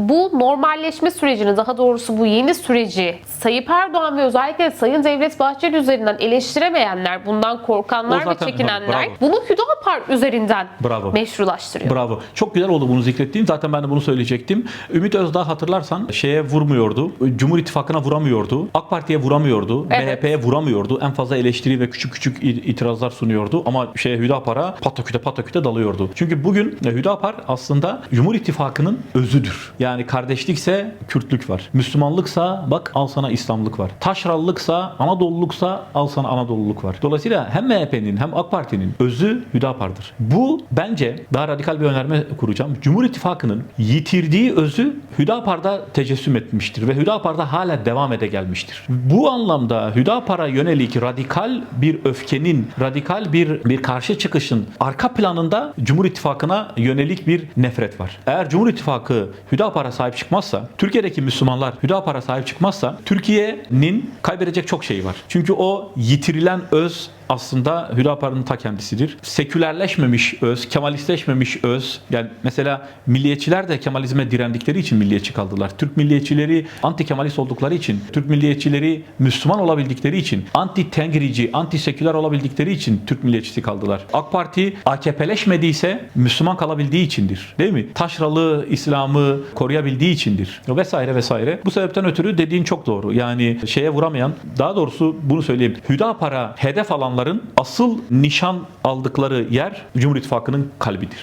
Bu normalleşme sürecini daha doğrusu bu yeni süreci Sayın Erdoğan ve özellikle Sayın Devlet Bahçeli üzerinden eleştiremeyenler, bundan korkanlar zaten- ve çekinenler bravo. bunu Hüdapar üzerinden Bravo. meşrulaştırıyor. Bravo. Çok güzel oldu bunu zikrettiğim. Zaten ben de bunu söyleyecektim. Ümit Özdağ hatırlarsan şeye vurmuyordu. Cumhur İttifakı'na vuramıyordu. AK Parti'ye vuramıyordu. Evet. MHP'ye vuramıyordu. En fazla eleştiri ve küçük küçük itirazlar sunuyordu. Ama şeye Hüdapar'a pataküte pataküte dalıyordu. Çünkü bugün Hüdapar aslında Cumhur İttifakı'nın özüdür. Yani kardeşlikse Kürtlük var. Müslümanlıksa bak al sana İslamlık var. Taşrallıksa Anadoluluksa al sana Anadoluluk var. Dolayısıyla hem MHP'nin hem AK Parti'nin özü Hüdapar'dır. Bu bence daha radikal bir önerme kuracağım. Cumhur İttifakı'nın yitirdiği özü Hüdapar'da tecessüm etmiştir ve Hüdapar'da hala devam ede gelmiştir. Bu anlamda Hüdapar'a yönelik radikal bir öfkenin, radikal bir bir karşı çıkışın arka planında Cumhur İttifakı'na yönelik bir nefret var. Eğer Cumhur İttifakı Hüdapar'a sahip çıkmazsa, Türkiye'deki Müslümanlar Hüdapar'a sahip çıkmazsa Türkiye'nin kaybedecek çok şeyi var. Çünkü o yitirilen öz aslında Hüdapar'ın ta kendisidir. Sekülerleşmemiş öz, Kemalistleşmemiş öz. Yani mesela milliyetçiler de Kemalizme direndikleri için milliyetçi kaldılar. Türk milliyetçileri anti Kemalist oldukları için, Türk milliyetçileri Müslüman olabildikleri için, anti tengrici, anti seküler olabildikleri için Türk milliyetçisi kaldılar. AK Parti AKP'leşmediyse Müslüman kalabildiği içindir. Değil mi? Taşralı İslam'ı koruyabildiği içindir. Vesaire vesaire. Bu sebepten ötürü dediğin çok doğru. Yani şeye vuramayan, daha doğrusu bunu söyleyeyim. Hüdapar'a hedef alanların asıl nişan aldıkları yer Cumhur İttifakı'nın kalbidir.